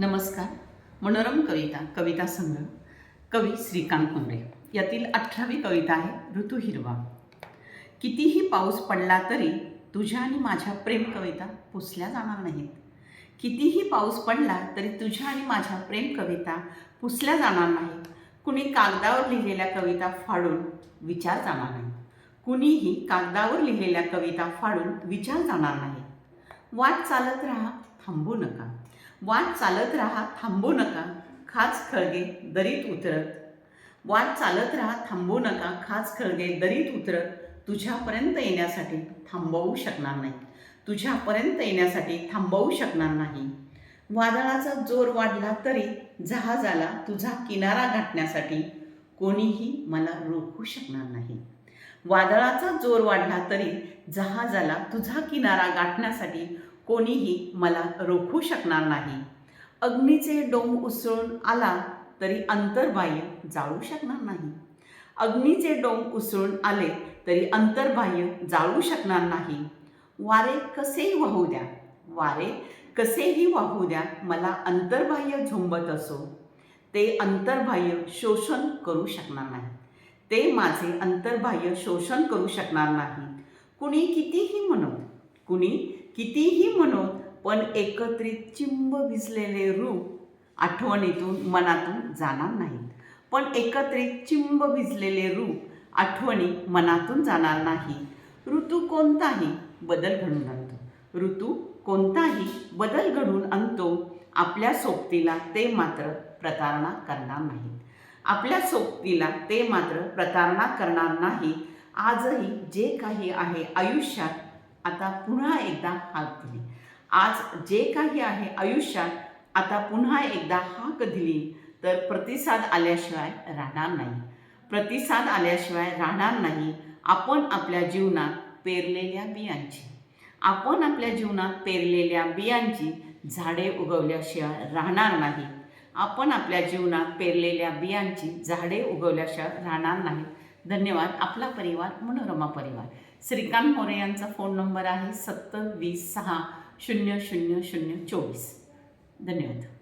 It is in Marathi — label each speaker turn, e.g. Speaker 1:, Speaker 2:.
Speaker 1: नमस्कार. मनोरम कविता कविता संग्रह कवी श्रीकांत कुंबळे. यातील अठरावी कविता आहे ऋतू हिरवा. कितीही पाऊस पडला तरी तुझ्या आणि माझ्या प्रेम कविता पुसल्या जाणार नाहीत. कितीही पाऊस पडला तरी तुझ्या आणि माझ्या प्रेम कविता पुसल्या जाणार नाहीत. कुणी कागदावर लिहिलेल्या कविता फाडून विचार जाणार नाही कुणीही कागदावर लिहिलेल्या कविता फाडून विचार जाणार नाही वाट चालत राहा थांबू नका. वाट चालत राहा थांबू नका खाच खळगे दरीत उतरत. वाट चालत राहा थांबू नका खाच खळगे दरीत उतरत. तुझ्यापर्यंत येण्यासाठी थांबवू शकणार नाही. तुझ्यापर्यंत येण्यासाठी थांबवू शकणार नाही. वादळाचा जोर वाढला तरी जहाजाला तुझा किनारा गाठण्यासाठी कोणीही मला रोखू शकणार नाही. वादळाचा जोर वाढला तरी जहाजाला तुझा किनारा गाठण्यासाठी कोणीही मला रोखू शकणार नाही. अग्नीचे डोंग उसळून आला तरी अंतर्बाह्य जाळू शकणार नाही. अग्नीचे डोंग उसळून आले तरी अंतर्बाह्य जाळू शकणार नाही. वारे कसेही वाहू द्या वारे कसेही वाहू द्या मला अंतर्बाह्य झोंबत असो. ते अंतर्बाह्य शोषण करू शकणार नाही. ते माझे अंतर्बाह्य शोषण करू शकणार नाही. कुणी कितीही म्हणो कुणी कितीही म्हणो पण एकत्रित चिंब भिजलेले रूप आठवणीतून मनातून जाणार नाहीत. पण एकत्रित चिंब भिजलेले रूप आठवणी मनातून जाणार नाही. ऋतू कोणताही बदल घडून आणतो. ऋतू कोणताही बदल घडून आणतो आपल्या सोबतीला ते मात्र प्रतारणा करणार नाहीत. आपल्या सोबतीला ते मात्र प्रतारणा करणार नाही. आजही जे काही आहे आयुष्यात आता पुन्हा एकदा हाक दिली. आज जे काही आहे आयुष्यात आता पुन्हा एकदा हाक दिली तर प्रतिसाद आल्याशिवाय राहणार नाही. प्रतिसाद आल्याशिवाय राहणार नाही. आपण आपल्या जीवनात पेरलेल्या बियांची आपण आपल्या जीवनात पेरलेल्या बियांची झाडे उगवल्याशिवाय राहणार नाही. आपण आपल्या जीवनात पेरलेल्या बियांची झाडे उगवल्याशिवाय राहणार नाहीत. धन्यवाद. आपला परिवार मनोरमा परिवार. श्रीकांत मोरे यांचा फोन नंबर आहे सत्तर वीस सहा शून्य शून्य शून्य चोवीस. धन्यवाद.